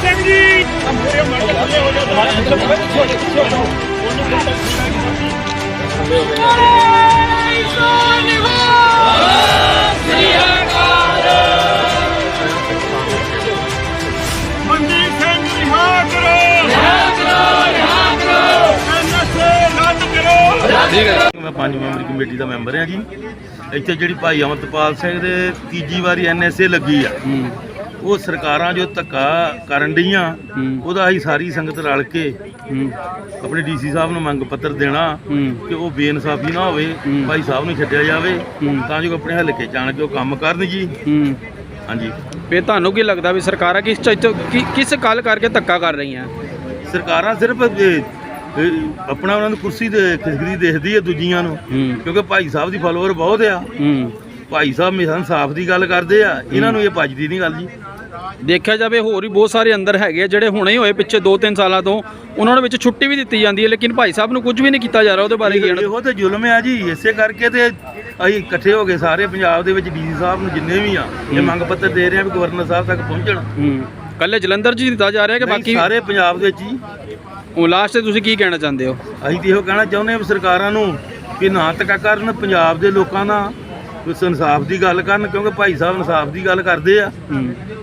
ਸਿੰਘ ਰਿਹਾ ਕਰੋ ਰਿਹਾ ਰਿਹਾ ਕਰੋ ਐਨਐਸਏ ਰੱਦ ਕਰੋ ਮੈਂ ਪੰਜ ਮੈਂਬਰੀ ਕਮੇਟੀ ਦਾ ਮੈਂਬਰ ਹਾਂ ਜੀ। ਇੱਥੇ ਜਿਹੜੀ ਭਾਈ ਅਮਰਤਪਾਲ ਸਿੰਘ ਦੇ ਤੀਜੀ ਵਾਰੀ ਐਨਐਸਏ ਲੱਗੀ ਆ। ਉਹ ਸਰਕਾਰਾਂ ਜੋ ਧੱਕਾ ਕਰਨ ਡੀਆਂ ਉਹਦਾ ਅਸੀਂ ਸਾਰੀ ਸੰਗਤ ਰਲ ਕੇ ਆਪਣੇ ਡੀਸੀ ਸਾਹਿਬ ਨੂੰ ਮੰਗ ਪੱਤਰ ਦੇਣਾ ਕਿ ਉਹ ਬੇਇਨਸਾਫੀ ਨਾ ਹੋਵੇ ਭਾਈ ਸਾਹਿਬ ਨੂੰ ਛੱਡਿਆ ਜਾਵੇ ਤਾਂ ਜੋ ਆਪਣੇ ਹਲਕੇ ਜਾਣ ਕੇ ਉਹ ਕੰਮ ਕਰਨ ਜੀ। ਹਾਂਜੀ। ਫੇ ਤੁਹਾਨੂੰ ਕੀ ਲੱਗਦਾ ਵੀ ਸਰਕਾਰਾਂ ਕਿਸ ਕਿਸ ਗੱਲ ਕਰਕੇ ਧੱਕਾ ਕਰ ਰਹੀਆਂ? ਸਰਕਾਰਾਂ ਸਿਰਫ ਆਪਣਾ ਉਹਨਾਂ ਨੂੰ ਕੁਰਸੀ ਦੇ ਖਿਸਕਦੀ ਦੇਖਦੀ ਹੈ ਦੂਜੀਆਂ ਨੂੰ ਕਿਉਂਕਿ ਭਾਈ ਸਾਹਿਬ ਦੀ ਫਾਲੋਅਰ ਬਹੁਤ ਆ। ਭਾਈ ਸਾਹਿਬ ਹਮੇਸ਼ਾ ਇਨਸਾਫ ਦੀ ਗੱਲ ਕਰਦੇ ਆ ਇਹਨਾਂ ਨੂੰ ਇਹ ਭੱਜਦੀ ਨਹੀਂ ਗੱਲ ਜੀ। ਦੇਖਿਆ ਜਾਵੇ ਹੋਰ ਵੀ ਬਹੁਤ ਸਾਰੇ ਅੰਦਰ ਹੈਗੇ ਆ ਜਿਹੜੇ ਹੁਣੇ ਹੀ ਹੋਏ ਪਿੱਛੇ 2-3 ਸਾਲਾਂ ਤੋਂ ਉਹਨਾਂ ਨੂੰ ਵਿੱਚ ਛੁੱਟੀ ਵੀ ਦਿੱਤੀ ਜਾਂਦੀ ਹੈ ਲੇਕਿਨ ਭਾਈ ਸਾਹਿਬ ਨੂੰ ਕੁਝ ਵੀ ਨਹੀਂ ਕੀਤਾ ਜਾ ਰਿਹਾ ਉਹਦੇ ਬਾਰੇ ਕੀ ਕਹਿਣਾ? ਇਹੋ ਤੇ ਜ਼ੁਲਮ ਆ ਜੀ ਇਸੇ ਕਰਕੇ ਤੇ ਅਸੀਂ ਇਕੱਠੇ ਹੋ ਕੇ ਸਾਰੇ ਪੰਜਾਬ ਦੇ ਵਿੱਚ ਡੀਸੀ ਸਾਹਿਬ ਨੂੰ ਜਿੰਨੇ ਵੀ ਆ ਇਹ ਮੰਗ ਪੱਤਰ ਦੇ ਰਹੇ ਆ ਵੀ ਗਵਰਨਰ ਸਾਹਿਬ ਤੱਕ ਪਹੁੰਚਣ। ਹੂੰ। ਕੱਲੇ ਜਲੰਧਰ 'ਚ ਹੀ ਦਿੱਤਾ ਜਾ ਰਿਹਾ ਕਿ ਬਾਕੀ ਸਾਰੇ ਪੰਜਾਬ ਦੇ ਵਿੱਚ ਹੀ ਉਹ ਲਾਸਟ ਤੇ ਤੁਸੀਂ ਕੀ ਕਹਿਣਾ ਚਾਹੁੰਦੇ ਹੋ? ਅਸੀਂ ਤੇ ਇਹੋ ਕਹਿਣਾ ਚਾਹੁੰਦੇ ਹਾਂ ਵੀ ਸਰਕਾਰਾਂ ਨੂੰ ਕਿ ਨਾ ਧੱਕਾ ਕਰਨ ਪੰਜਾਬ ਦੇ ਲੋਕਾਂ ਦਾ ਕੁਛ ਇਨਸਾਫ ਦੀ ਗੱਲ ਕਰਨ ਕਿਉਂਕਿ ਭਾਈ ਸਾਹਿਬ ਇਨਸਾਫ ਦੀ ਗੱਲ ਕਰਦੇ ਆ।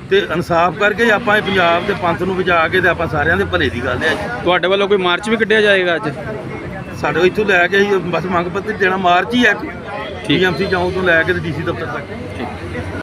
ਤੇ ਇਨਸਾਫ ਕਰਕੇ ਆਪਾਂ ਇਹ ਪੰਜਾਬ ਦੇ ਪੰਥ ਨੂੰ ਬਚਾ ਕੇ ਤੇ ਆਪਾਂ ਸਾਰਿਆਂ ਦੇ ਭਲੇ ਦੀ ਗੱਲ ਹੈ ਤੁਹਾਡੇ ਵੱਲੋਂ ਕੋਈ ਮਾਰਚ ਵੀ ਕੱਢਿਆ ਜਾਏਗਾ ਅੱਜ? ਸਾਡੇ ਇੱਥੋਂ ਲੈ ਕੇ ਬਸ ਮੰਗ ਪੱਤਰ ਦੇਣਾ ਮਾਰਚ ਹੀ ਹੈ ਟੀਐਮਸੀ ਚੌਂਕ ਤੋਂ ਲੈ ਕੇ ਤੇ ਡੀਸੀ ਦਫ਼ਤਰ ਤੱਕ। ਠੀਕ।